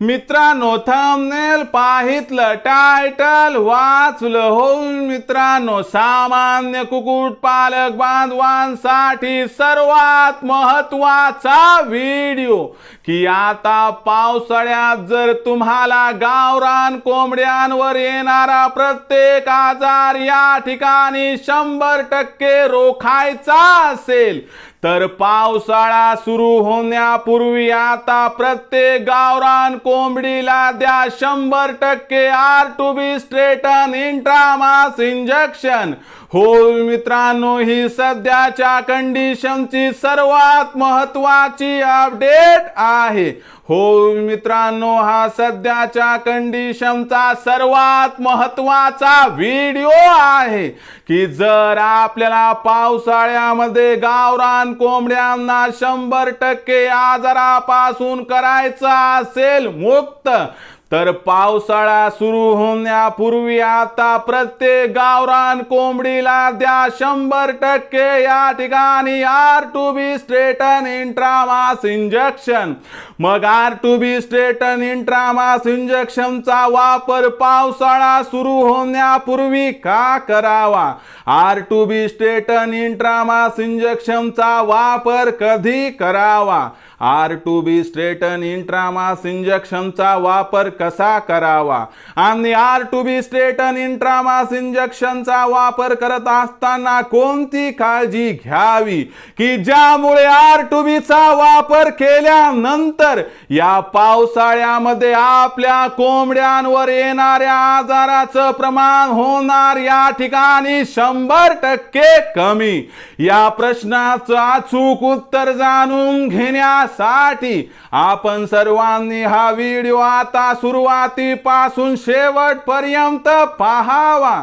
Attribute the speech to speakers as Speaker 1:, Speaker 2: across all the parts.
Speaker 1: मित्रांनो thumbnail पाहितलं title वाचलं होऊन मित्रांनो सामान्य कुकुट पालक बांधवांसाठी सर्वात महत्त्वाचा व्हिडिओ की आता पावसाळ्यात जर तुम्हाला गावरान कोंबड्यांवर येणारा प्रत्येक आजार या ठिकाणी शंभर टक्के रोखायचा असेल तर पावसाळा सुरू होण्यापूर्वी आता प्रत्येक गावरान कोंबडीला द्या शंभर टक्के R two B strain intramuscular injection हो मित्रांनो ही सध्याच्या कंडिशनची सर्वात महत्वाची अपडेट आहे. हो मित्रांनो हा सध्याच्या कंडिशनचा सर्वात महत्त्वाचा व्हिडिओ आहे. की जर आपल्याला पावसाळ्यामध्ये गावरान कोंबड्यांना शंभर टक्के आजारापासून करायचा असेल मुक्त तर पावसाळा सुरू होण्यापूर्वी आता प्रत्येक गावरान कोंबडीला द्या शंभर टक्के. या ठिकाणी R two B straten intramas injection मग R two B straten intramas इंजेक्शनचा वापर पावसाळा सुरू होण्यापूर्वी का करावा? R two B straten intramas इंजेक्शनचा वापर कधी करावा? R two B straten intramas इंजेक्शनचा वापर कसा करावा? आणि R two B straten intramas इंजेक्शनचा वापर करत असताना कोणती काळजी घ्यावी? की ज्यामुळे आर टू बीचा वापर केल्यानंतर या पावसाळ्यामध्ये आपल्या कोंबड्यांवर येणाऱ्या आजाराचं प्रमाण होणार या ठिकाणी शंभर टक्के कमी. या प्रश्नाचं अचूक उत्तर जाणून घेण्यास साठी आपण सर्वांनी हा व्हिडिओ आता सुरुवातीपासून शेवटपर्यंत पाहावा.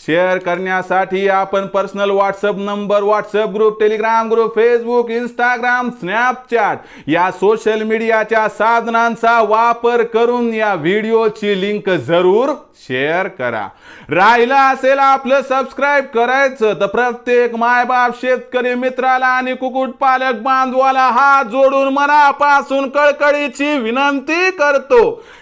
Speaker 1: शेअर करण्यासाठी आपण personal WhatsApp number WhatsApp group Telegram group Facebook Instagram Snapchat या सोशल मीडियाच्या साधनांचा वापर करून या व्हिडिओची लिंक जरूर शेअर करा. राहिलं असेल आपलं सबस्क्राईब करायचं तर प्रत्येक मायबाप शेतकरी मित्राला आणि कुक्कुटपालक बांधवाला हात जोडून मनापासून कळकळीची विनंती करतो.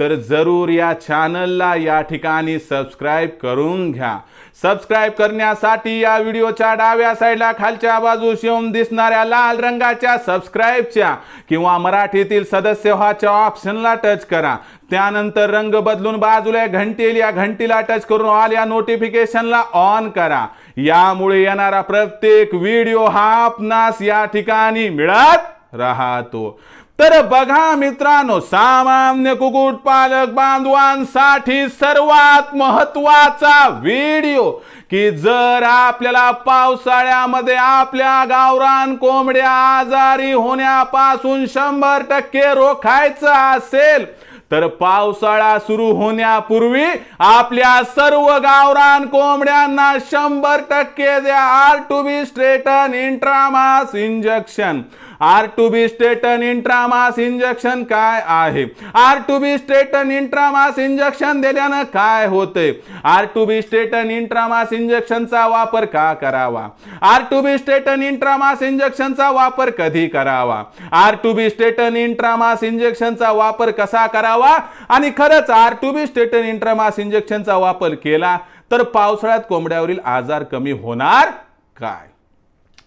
Speaker 1: तर जरूर या चॅनलला या ठिकाणी सबस्क्राईब करून घ्या. सबस्क्राईब करण्यासाठी या व्हिडिओच्या डाव्या साईडला खालच्या बाजूस येऊन दिसणाऱ्या लाल रंगाच्या सबस्क्राईबच्या किंवा मराठीतील सदस्य व्हाच्या ऑप्शनला टच करा. त्यानंतर रंग बदलून बाजूला घंटेल या घंटीला टच करून ऑल या नोटिफिकेशनला ऑन करा. यामुळे येणारा प्रत्येक व्हिडिओ हा आपणास या ठिकाणी मिळत राहतो. तर बघा मित्रांनो सामान्य कुक्कुटपालक बांधवांसाठी सर्वात महत्त्वाचा व्हिडिओ की जर आपल्याला पावसाळ्यामध्ये आपल्या गावरान कोंबड्या आजारी होण्यापासून शंभर टक्के रोखायचं असेल तर पावसाळा सुरू होण्यापूर्वी आपल्या सर्व गावरान कोंबड्यांना शंभर टक्के द्या R two B straten intramas injection. R two B staten intramas injection काय आहे? R two B staten intramas injection दिल्यानं काय होते R two B staten intramas इंजेक्शनचा वापर का करावा? R two B staten intramas इंजेक्शनचा वापर कधी करावा? R two B staten intramas इंजेक्शनचा वापर कसा करावा? आणि खरंच R two B staten intramas इंजेक्शनचा वापर केला तर पावसाळ्यात कोंबड्यावरील आजार कमी होणार काय?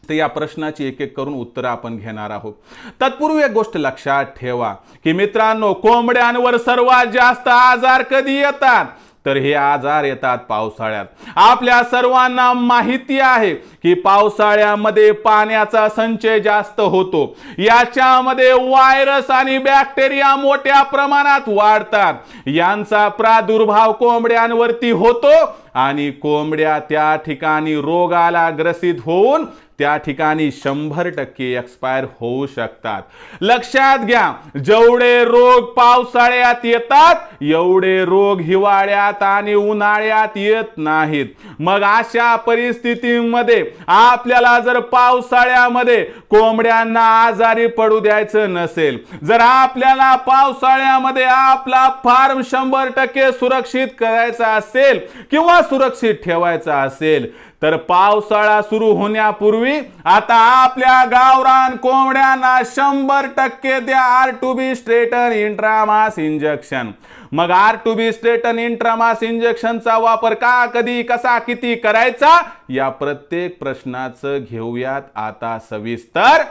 Speaker 1: तर या प्रश्नाची एक एक करून उत्तरं आपण घेणार आहोत. तत्पूर्वी एक गोष्ट लक्षात ठेवा की मित्रांनो कोंबड्यांवर सर्वात जास्त आजार कधी येतात? तर हे आजार येतात पावसाळ्यात. आपल्या सर्वांना माहिती आहे की पावसाळ्यामध्ये पाण्याचा संचय जास्त होतो. याच्यामध्ये व्हायरस आणि बॅक्टेरिया मोठ्या प्रमाणात वाढतात. यांचा प्रादुर्भाव कोंबड्यांवरती होतो आणि कोंबड्या त्या ठिकाणी रोगाला ग्रसित होऊन त्या ठिकाणी शंभर टक्के एक्सपायर होऊ शकतात. लक्षात घ्या जेवढे रोग पावसाळ्यात येतात एवढे रोग हिवाळ्यात आणि उन्हाळ्यात येत नाहीत. मग अशा परिस्थितीमध्ये आपल्याला जर पावसाळ्यामध्ये कोंबड्यांना आजारी पडू द्यायचं नसेल जर आपल्याला पावसाळ्यामध्ये आपला फार्म शंभर टक्के सुरक्षित करायचा असेल किंवा सुरक्षित ठेवायचा असेल तर पावसाळा सुरू होण्यापूर्वी आता आपल्या गावरान कोंबड्यांना शंभर टक्के द्या R two B strain intramuscular injection मग R two B strain intramuscular इंजेक्शनचा वापर का कधी कसा किती करायचा या प्रत्येक प्रश्नाचं घेऊयात आता सविस्तर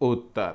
Speaker 1: उत्तर.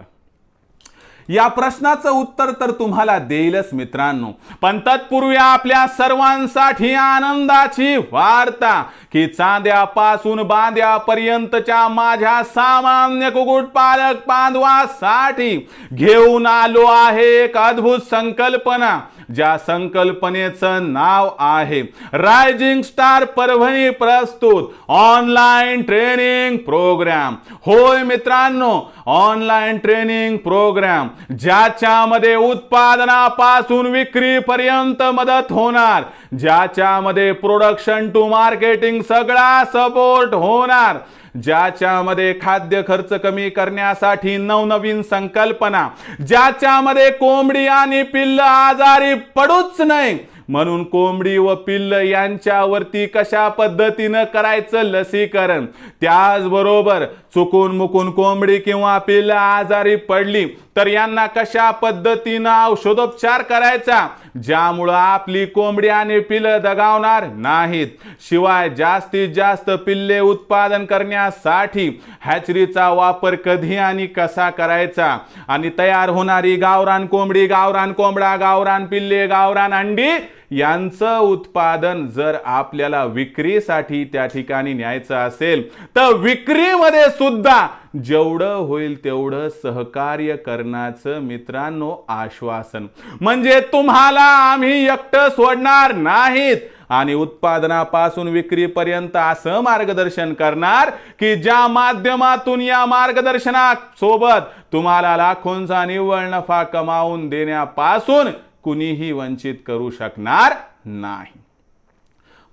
Speaker 1: या प्रश्नाचं उत्तर तर तुम्हाला देईलच मित्रांनो. पण तत्पूर्वी आपल्या सर्वांसाठी आनंदाची वार्ता की चांद्यापासून बांद्यापर्यंतच्या माझ्या सामान्य कुक्कुटपालक बांधवासाठी घेऊन आलो आहे एक अद्भुत संकल्पना. ज्या संकल्पनेचं नाव आहे. रायझिंग स्टार परभणी प्रस्तुत. ऑनलाईन ट्रेनिंग प्रोग्राम होय मित्रांनो ऑनलाईन ट्रेनिंग प्रोग्राम ज्याच्यामध्ये उत्पादनापासून विक्रीपर्यंत मदत होणार. ज्याच्यामध्ये प्रोडक्शन टू मार्केटिंग सगळा सपोर्ट होणार. ज्याच्यामध्ये खाद्य खर्च कमी करण्यासाठी नवनवीन संकल्पना ज्याच्यामध्ये कोंबडी आणि पिल्ल आजारी पडूच नाही म्हणून कोंबडी व पिल्ल यांच्यावरती कशा पद्धतीनं करायचं लसीकरण? त्याचबरोबर चुकून मुकून कोंबडी किंवा पिल्ल आजारी पडली तर यांना कशा पद्धतीनं औषधोपचार करायचा? ज्यामुळं आपली कोंबडी आणि पिल्लं दगावणार नाहीत. शिवाय जास्तीत जास्त पिल्ले उत्पादन करण्यासाठी हॅचरीचा वापर कधी आणि कसा करायचा? आणि तयार होणारी गावरान कोंबडी गावरान कोंबडा गावरान पिल्ले गावरान अंडी यांचं उत्पादन जर आपल्याला विक्रीसाठी त्या ठिकाणी न्यायचं असेल तर विक्रीमध्ये सुद्धा जेवढं होईल तेवढं सहकार्य करण्याचं मित्रांनो आश्वासन. म्हणजे तुम्हाला आम्ही एकटं सोडणार नाहीत आणि उत्पादनापासून विक्रीपर्यंत असं मार्गदर्शन करणार की ज्या माध्यमातून या मार्गदर्शनासोबत तुम्हाला लाखोंचा निव्वळ नफा कमावून देण्यापासून कुणीही वंचित करू शकणार नाही.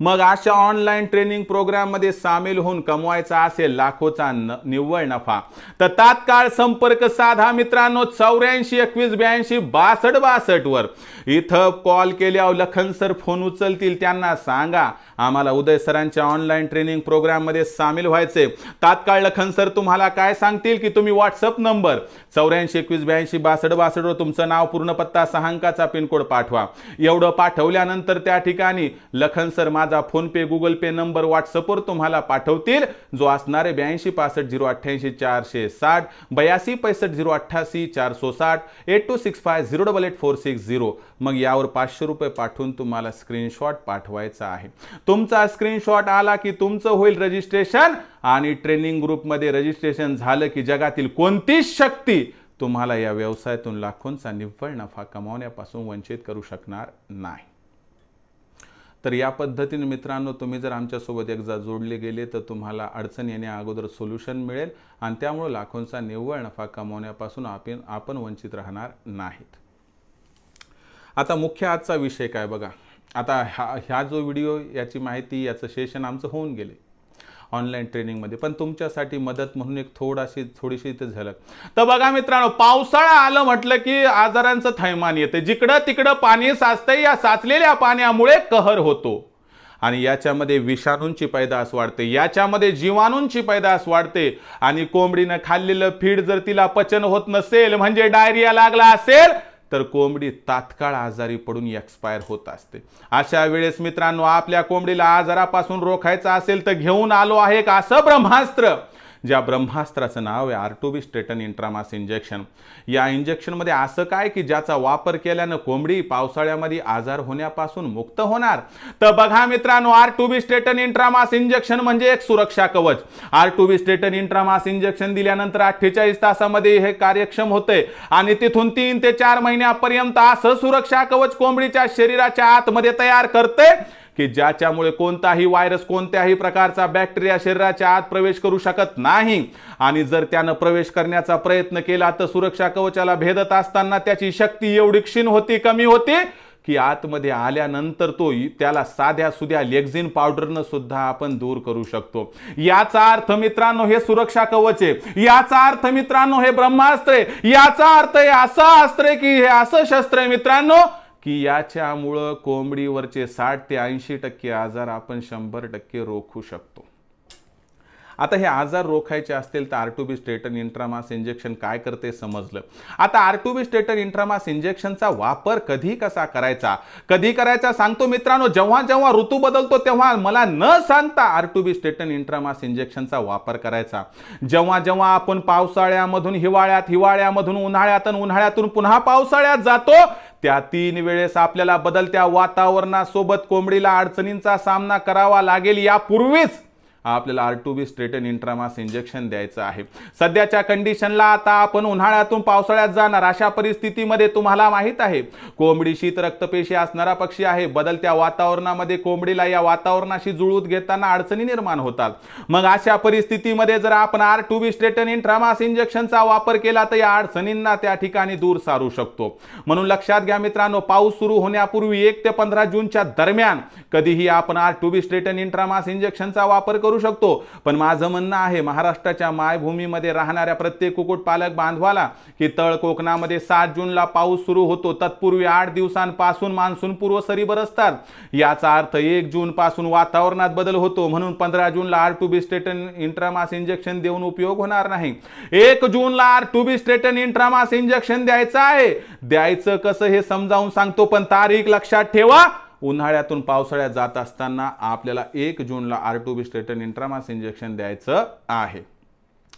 Speaker 1: मग अशा ऑनलाईन ट्रेनिंग प्रोग्राममध्ये सामील होऊन कमवायचा असेल लाखोचा न निव्वळ नफा तर तात्काळ संपर्क साधा मित्रांनो चौऱ्याऐंशी एकवीस ब्याऐंशी बासष्ट बासष्टवर इथं कॉल केल्यावर लखन सर फोन उचलतील त्यांना सांगा आम्हाला उदय सरांच्या ऑनलाईन ट्रेनिंग प्रोग्राममध्ये सामील व्हायचे. तात्काळ लखन सर तुम्हाला काय सांगतील की तुम्ही व्हॉट्सअप नंबर चौऱ्याऐंशी एकवीस ब्याऐंशी बासष्ट बासष्टवर तुमचं नाव पूर्ण पत्ता सहा अंकाचा पिनकोड पाठवा. एवढं पाठवल्यानंतर त्या ठिकाणी लखन सर माझा फोनपे गुगल पे नंबर व्हॉट्सअपवर तुम्हाला पाठवतील. जो असणारे ब्याऐंशी पासष्ट झिरो अठ्ठ्याऐंशी चारशे साठ बयासी पैसष्ट झिरो अठ्ठासी चारशे साठ eight two six five zero double eight four six zero मग यावर पाचशे रुपये पाठवून तुम्हाला स्क्रीनशॉट पाठवायचा आहे. तुमचा स्क्रीनशॉट आला की तुमचं होईल रजिस्ट्रेशन आणि ट्रेनिंग ग्रुपमध्ये रजिस्ट्रेशन झालं की जगातील कोणतीच शक्ती तुम्हाला या व्यवसायातून लाखोंचा निव्वळ नफा कमावण्यापासून वंचित करू शकणार नाही. तर या पद्धतीने मित्रांनो तुम्ही जर आमच्यासोबत एकदा जोडले गेले तर तुम्हाला अडचण येण्या अगोदर सोल्युशन मिळेल आणि त्यामुळे लाखोंचा निव्वळ नफा कमावण्यापासून आपण आपण वंचित राहणार नाहीत. आता मुख्य आजचा विषय काय बघा? आता हा ह्या जो व्हिडिओ याची माहिती याचं सेशन आमचं होऊन गेले. ऑनलाईन ट्रेनिंगमध्ये. पण तुमच्यासाठी मदत म्हणून एक थोडाशी थोडीशी इथे झलक तर बघा मित्रांनो पावसाळा आलं म्हटलं की आजारांचं थैमान येते. जिकडं तिकडं पाणी साचतंय या साचलेल्या पाण्यामुळे कहर होतो. आणि याच्यामध्ये विषाणूंची पैदास वाढते. याच्यामध्ये जीवाणूंची पैदास वाढते. आणि कोंबडीनं खाल्लेलं फीड जर तिला पचन होत नसेल म्हणजे डायरिया लागला असेल तर कोंबडी तात्काळ आजारी पडून एक्सपायर होत असते. अशा वेळेस मित्रांनो आपल्या कोंबडीला आजारापासून रोखायचं असेल तर घेऊन आलो आहे का? असं ब्रह्मास्त्र! ज्या ब्रह्मास्त्राचं नाव आहे आर्टोबी स्ट्रेटन इंट्रामास इंजेक्शन या इंजेक्शनमध्ये असं काय की ज्याचा वापर केल्यानं कोंबडी पावसाळ्यामध्ये आजार होण्यापासून मुक्त होणार? तर बघा मित्रांनो R two B strain intramuscular injection म्हणजे एक सुरक्षा कवच. R two B strain intramuscular injection दिल्यानंतर अठ्ठेचाळीस तासामध्ये हे कार्यक्षम होते आणि तिथून तीन ते चार महिन्यापर्यंत असं सुरक्षा कवच कोंबडीच्या शरीराच्या आतमध्ये तयार करते की ज्याच्यामुळे कोणताही व्हायरस कोणत्याही प्रकारचा बॅक्टेरिया शरीराच्या आत प्रवेश करू शकत नाही. आणि जर त्यानं प्रवेश करण्याचा प्रयत्न केला तर सुरक्षा कवचाला भेदत असताना त्याची शक्ती एवढी क्षीण होती कमी होती की आतमध्ये आल्यानंतर तो त्याला साध्या सुध्या लेक्झिन पावडरनं सुद्धा आपण दूर करू शकतो. याचा अर्थ मित्रांनो हे सुरक्षा कवच आहे. याचा अर्थ मित्रांनो हे ब्रह्मास्त्र आहे. याचा अर्थ हे असं अस्त्र आहे की हे असं शस्त्र आहे मित्रांनो की याच्यामुळं कोंबडीवरचे साठ ते ऐंशी टक्के आजार आपण शंभर टक्के रोखू शकतो. आता हे आजार रोखायचे असतील तर R two B staten intramas injection काय करते समजलं? आता R two B staten intramas इंजेक्शनचा वापर कधी कसा करायचा? कधी करायचा? सांगतो मित्रांनो जेव्हा जेव्हा ऋतू बदलतो तेव्हा मला न सांगता R two B staten intramas इंजेक्शनचा वापर करायचा. जेव्हा जेव्हा आपण पावसाळ्यामधून हिवाळ्यात हिवाळ्यामधून उन्हाळ्यात आणि उन्हाळ्यातून पुन्हा पावसाळ्यात जातो त्या तीन वेळेस आपल्याला बदलत्या वातावरणासोबत कोंबडीला अडचणींचा सामना करावा लागेल यापूर्वीच. आपल्याला R two B strain intramuscular injection द्यायचं आहे. सध्याच्या कंडिशनला आता आपण उन्हाळ्यातून पावसाळ्यात जाणार. अशा परिस्थितीमध्ये तुम्हाला माहीत आहे कोंबडी शीत रक्तपेशी असणारा पक्षी आहे. बदलत्या वातावरणामध्ये कोंबडीला या वातावरणाशी जुळवून घेताना अडचणी निर्माण होतात. मग अशा परिस्थितीमध्ये जर आपण R two B straten intramas इंजेक्शनचा वापर केला तर या अडचणींना त्या ठिकाणी दूर सारू शकतो. म्हणून लक्षात घ्या मित्रांनो पाऊस सुरू होण्यापूर्वी एक ते पंधरा जूनच्या दरम्यान कधीही आपण R two B straten intramas इंजेक्शनचा वापर करू शकतो. पण माझं म्हणणं आहे महाराष्ट्राच्या मायभूमीमध्ये राहणाऱ्या प्रत्येक कुक्कुटपालक बांधवाला की तळ कोकणामध्ये सात जूनला पाऊस सुरू होतो. तत्पूर्वी आठ दिवसांपासून मान्सून पूर्व सरी बरसतात याचा अर्थ एक जून पासून वातावरणात बदल होतो. म्हणून पंधरा जूनला R two B strain intramuscular injection देऊन उपयोग होणार नाही. एक जूनला R two B strain intramuscular injection द्यायचं आहे. द्यायचं कसं हे समजावून सांगतो पण तारीख लक्षात ठेवा. उन्हाळ्यातून पावसाळ्यात जात असताना आपल्याला एक जूनला R two B strain intramuscular injection द्यायचं आहे.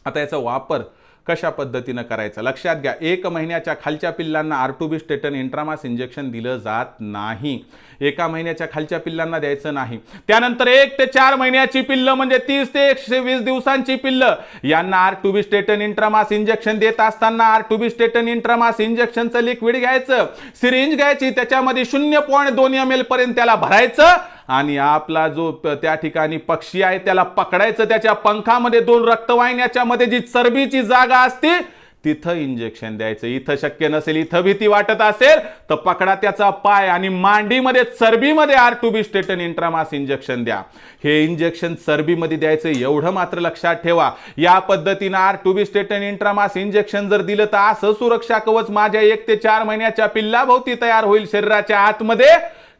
Speaker 1: आता याचा वापर कशा पद्धतीनं करायचं? लक्षात घ्या एक महिन्याच्या खालच्या पिल्लांना R two B strain intramuscular injection दिलं जात नाही. एका महिन्याच्या खालच्या पिल्लांना द्यायचं नाही. त्यानंतर एक ते चार महिन्याची पिल्लं म्हणजे तीस ते एकशे वीस दिवसांची पिल्लं यांना R two B strain intramuscular injection देत असताना R two B strain intramuscular इंजेक्शनचं liquid घ्यायचं. सिरिंज घ्यायची त्याच्यामध्ये शून्य पॉईंट दोन एम एल पर्यंत त्याला भरायचं. आणि आपला जो त्या ठिकाणी पक्षी आहे त्याला पकडायचं त्याच्या पंखामध्ये दोन रक्तवाहिन्याच्या मध्ये जी चरबीची जागा असते तिथं इंजेक्शन द्यायचं. इथं शक्य नसेल इथं भीती वाटत असेल तर पकडा त्याचा पाय आणि मांडीमध्ये चरबीमध्ये R two B strain intramuscular injection द्या. हे इंजेक्शन चरबीमध्ये द्यायचं एवढं मात्र लक्षात ठेवा. या पद्धतीनं R two B strain intramuscular injection जर दिलं तर असं सुरक्षा कवच माझ्या एक ते चार महिन्याच्या पिल्लाभोवती तयार होईल शरीराच्या आतमध्ये.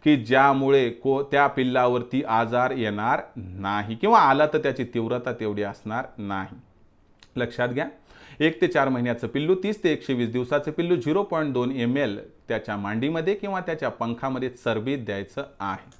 Speaker 1: की ज्यामुळे को त्या पिल्लावरती आजार येणार नाही किंवा आला तर त्याची तीव्रता तेवढी असणार नाही. लक्षात घ्या. एक ते चार महिन्याचं पिल्लू तीस ते एकशे वीस दिवसाचं पिल्लू झिरो पॉईंट दोन एम एल त्याच्या मांडीमध्ये किंवा त्याच्या पंखामध्ये चरबीत द्यायचं आहे.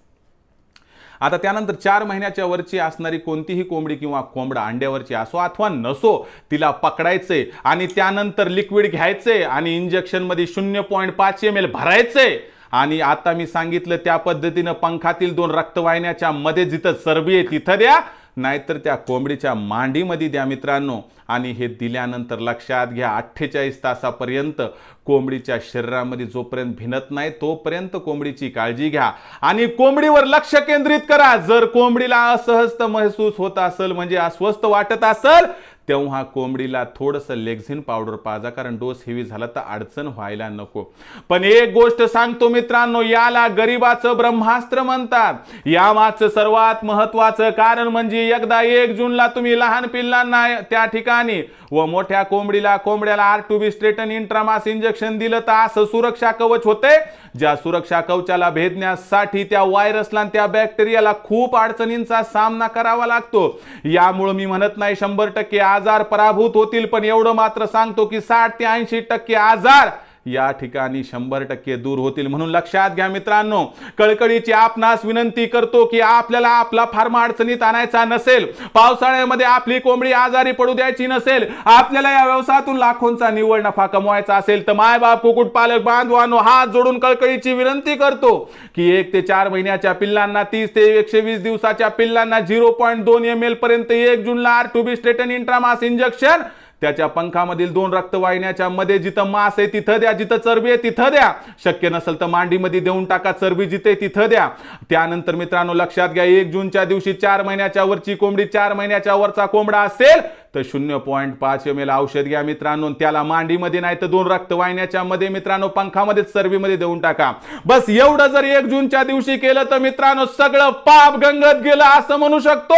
Speaker 1: आता त्यानंतर चार महिन्याच्या वरची असणारी कोणतीही कोंबडी किंवा कोंबडा अंड्यावरची असो अथवा नसो तिला पकडायचे आणि त्यानंतर लिक्विड घ्यायचे आणि इंजेक्शनमध्ये शून्य पॉईंट पाच एम एल भरायचे आणि आता मी सांगितलं त्या पद्धतीनं पंखातील दोन रक्तवाहिन्याच्या मध्ये जिथं चरबी आहे तिथं द्या. नाहीतर त्या कोंबडीच्या मांडीमध्ये द्या मित्रांनो. आणि हे दिल्यानंतर लक्षात घ्या अठ्ठेचाळीस तासापर्यंत कोंबडीच्या शरीरामध्ये जोपर्यंत भिनत नाही तोपर्यंत कोंबडीची काळजी घ्या. आणि कोंबडीवर लक्ष केंद्रित करा. जर कोंबडीला असहस्त महसूस होत असेल म्हणजे अस्वस्थ वाटत असेल तेव्हा कोंबडीला थोडंसं लेक्झिन पावडर पाजा कारण डोस हेवी झाला तर अडचण व्हायला नको. पण एक गोष्ट सांगतो मित्रांनो याला गरीबाचं ब्रह्मास्त्र म्हणतात. यामागचं सर्वात महत्वाचं कारण म्हणजे एकदा एक जूनला तुम्ही लहान पिल्लांना त्या ठिकाणी व मोठ्या कोंबडीला कोंबड्याला R two B strain intramuscular injection दिलं तर असं सुरक्षा कवच होते ज्या सुरक्षा कवचाला भेदण्यासाठी त्या व्हायरसला आणि त्या बॅक्टेरियाला खूप अडचणींचा सामना करावा लागतो. यामुळे मी म्हणत नाही शंभर टक्के आजार पराभूत होतील पण एवढं मात्र सांगतो की साठ ते ऐंशी टक्के आजार या ठिकाणी शंभर टक्के दूर होतील म्हणून लक्षात घ्या मित्रांनो. कळकळीची आपणास विनंती करतो की आपल्याला आपला फार्म अडचणीत आणायचा नसेल पावसाळ्यामध्ये आपली कोंबडी आजारी पडू द्यायची नसेल आपल्याला या व्यवसायातून लाखोंचा निव्वळ नफा कमवायचा असेल तर मायबाप कुकुट पालक बांधवानो हात जोडून कळकळीची विनंती करतो की एक ते चार महिन्याच्या पिल्लांना तीस ते एकशे वीस दिवसाच्या पिल्लांना झिरो पॉईंट दोन एम एल पर्यंत एक जूनला R two B strain intramuscular injection त्याच्या पंखामधील दोन रक्तवाहिन्याच्या मध्ये जिथं मांस आहे तिथं द्या. जिथं चरबी आहे तिथं द्या. शक्य नसेल तर मांडीमध्ये देऊन टाका. चरबी जिथे तिथं द्या. त्यानंतर मित्रांनो लक्षात घ्या एक जूनच्या दिवशी चार महिन्याच्या वरची कोंबडी चार महिन्याच्या वरचा कोंबडा असेल तर शून्य पॉईंट पाच एम एल औषध घ्या मित्रांनो. त्याला मांडीमध्ये नाही तर दोन रक्तवाहिन्याच्या मध्ये मित्रांनो पंखामध्ये चरबीमध्ये देऊन टाका. बस एवढं जर एक जूनच्या दिवशी केलं तर मित्रांनो सगळं पाप गंगत गेलं असं म्हणू शकतो.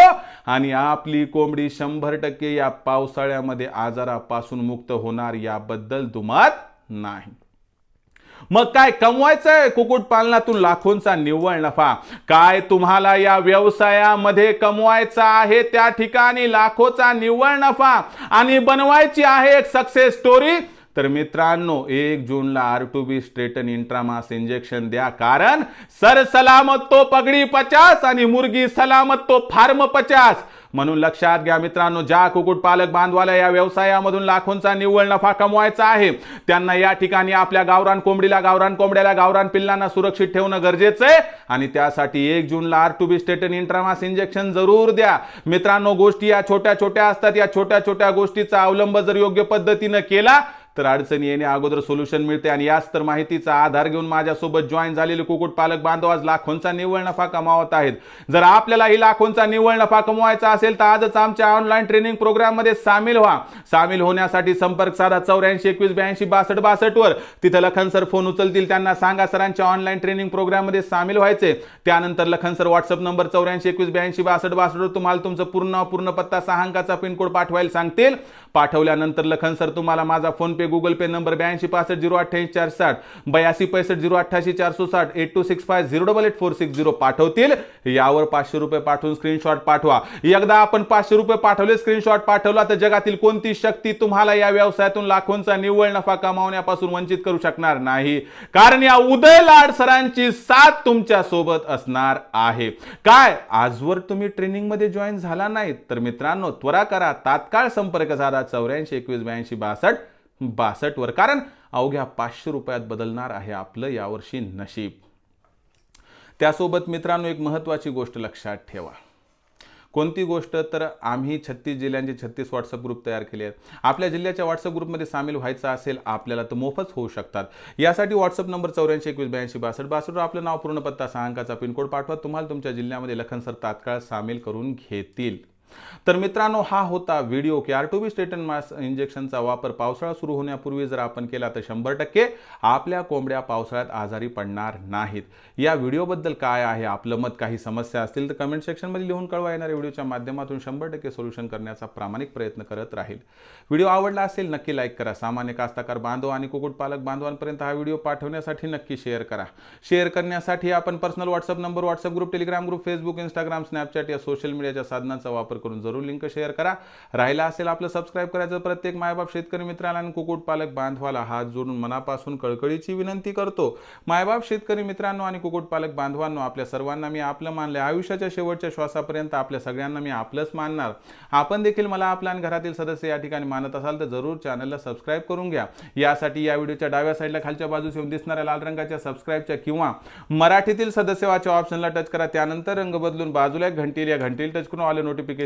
Speaker 1: आणि आपली कोंबडी शंभर टक्के या पावसाळ्यामध्ये आजारापासून मुक्त होणार याबद्दल दुमात नाही. मग काय कमवायचंय? कुक्कुटपालनातून लाखोंचा निव्वळ नफा. काय तुम्हाला या व्यवसायामध्ये कमवायचा आहे? त्या ठिकाणी लाखोचा निव्वळ नफा. आणि बनवायची आहे एक सक्सेस स्टोरी तर मित्रांनो एक जूनला R two B strain intramuscular injection द्या. कारण सर सलामत तो पगडी पचास आणि मुर्गी सलामत तो फार्म पचास. म्हणून लक्षात घ्या मित्रांनो ज्या कुकुट पालक बांधवाला या व्यवसायामधून लाखोंचा निव्वळ नफा कमवायचा आहे त्यांना या ठिकाणी आपल्या गावरान कोंबडीला गावरान कोंबड्याला गावरान पिल्लांना सुरक्षित ठेवणं गरजेचं आहे. आणि त्यासाठी एक जूनला R two B strain intramuscular injection जरूर द्या. मित्रांनो गोष्टी या छोट्या छोट्या असतात. या छोट्या छोट्या गोष्टीचा अवलंब जर योग्य पद्धतीनं केला तर अडचणी येणे अगोदर सोल्युशन मिळते आणि याच तर माहितीचा आधार घेऊन माझ्यासोबत जॉईन झालेले कुकुट पालक बांधव आज लाखोंचा निव्वळ नफा कमावत आहेत. जर आपल्याला ही लाखोंचा निव्वळ नफा कमवायचा असेल तर आजच आमच्या ऑनलाईन ट्रेनिंग प्रोग्राममध्ये सामील व्हा. सामील होण्यासाठी संपर्क साधा चौऱ्याऐंशी एकवीस ब्याऐंशी बासष्ट बासष्ट वर तिथं लखन सर फोन उचलतील त्यांना सांगा सरांच्या ऑनलाईन ट्रेनिंग प्रोग्राममध्ये सामील व्हायचे. त्यानंतर लखन सर व्हॉट्सअप नंबर चौऱ्याऐंशी एकवीस ब्याऐंशी बासष्ट बासष्ट वर तुम्हाला तुमचं पूर्ण पूर्ण पत्ता सहा अंकाचा पिनकोड पाठवायला सांगतील. पाठवल्यानंतर लखन सर तुम्हाला माझा फोन पे गुगल पे नंबर ब्याऐंशी पासष्ट झिरो अठ्ठ्याऐंशी चार साठ बयासी पैसष्ट झिरो अठ्ठ्याऐंशी चारशे साठ eight two six five zero double eight four six zero पाठवतील. यावर पाचशे रुपये पाठवून स्क्रीनशॉट पाठवा. एकदा आपण पाचशे रुपये पाठवले स्क्रीनशॉट पाठवला तर जगातील कोणती शक्ती तुम्हाला या व्यवसायातून लाखोंचा निव्वळ नफा कमावण्यापासून वंचित करू शकणार नाही? कारण या उदय लाड सरांची साथ तुमच्यासोबत असणार आहे. काय आजवर तुम्ही ट्रेनिंगमध्ये जॉईन झाला नाही तर मित्रांनो त्वरा करा तात्काळ संपर्क साधा चौऱ्याऐंशी एकवीस ब्याऐंशी बासष्ट. बासष्टवर कारण अवघ्या पाचशे रुपयात बदलणार आहे आपलं यावर्षी नशीब. त्यासोबत मित्रांनो एक महत्त्वाची गोष्ट लक्षात ठेवा. कोणती गोष्ट तर आम्ही छत्तीस जिल्ह्यांचे छत्तीस व्हॉट्सअप ग्रुप तयार केले आहेत. आपल्या जिल्ह्याच्या व्हॉट्सअप ग्रुपमध्ये सामील व्हायचं असेल आपल्याला तर मोफत होऊ शकतात. यासाठी व्हॉट्सअप नंबर चौऱ्याऐंशी एकवीस ब्याऐंशी बासष्ट बासष्टवर आपलं नाव पूर्ण पत्ता सहा अंकाचा पिनकोड पाठवा. तुम्हाला तुमच्या जिल्ह्यामध्ये लखन सर तात्काळ सामील करून घेतील. तर मित्रांनो हा होता व्हिडिओ. की R two B staten mas इंजेक्शनचा वापर पावसाळा सुरू होण्यापूर्वी जर आपण केला तर शंभर टक्के आपल्या कोंबड्या पावसाळ्यात आजारी पडणार नाहीत. या व्हिडिओबद्दल काय आहे आपलं मत काही समस्या असतील तर कमेंट सेक्शनमध्ये लिहून कळवा. येणाऱ्या व्हिडिओच्या माध्यमातून शंभर टक्के सोल्युशन करण्याचा प्रामाणिक प्रयत्न करत राहील. व्हिडिओ आवडला असेल नक्की लाईक करा. सामान्य कास्ताकार बांधव आणि कुक्कुटपालक बांधवांपर्यंत हा व्हिडिओ पाठवण्यासाठी नक्की शेअर करा. शेअर करण्यासाठी आपण personal WhatsApp number WhatsApp group Telegram group Facebook Instagram Snapchat या सोशल मीडियाच्या साधनांचा वापर करून जरूर लिंक शेअर करा. राहिला असेल आपलं सबस्क्राईब करायचं प्रत्येक मायबाप शेतकरी मित्राला आणि कुक्कुटपालक बांधवाला हात जोडून मनापासून कळकळीची विनंती करतो. मायबाप शेतकरी मित्रांनो आणि कुक्कुटपालक बांधवांनो आपल्या सर्वांना मी आपलं मानले आयुष्याच्या शेवटच्या श्वासापर्यंत आपल्या सगळ्यांना मी आपलंच मानणार. आपण देखील मला आपल्या आणि घरातील सदस्य या ठिकाणी मानत असाल तर जरूर चॅनलला सबस्क्राईब करून घ्या. यासाठी या व्हिडिओच्या डाव्या साईडला खालच्या बाजूस येऊन दिसणाऱ्या लाल रंगाच्या सबस्क्राईबच्या किंवा मराठीतील सदस्यवाच्या ऑप्शनला टच करा. त्यानंतर रंग बदलून बाजूला एक घंटील या घंटील टच करून ऑल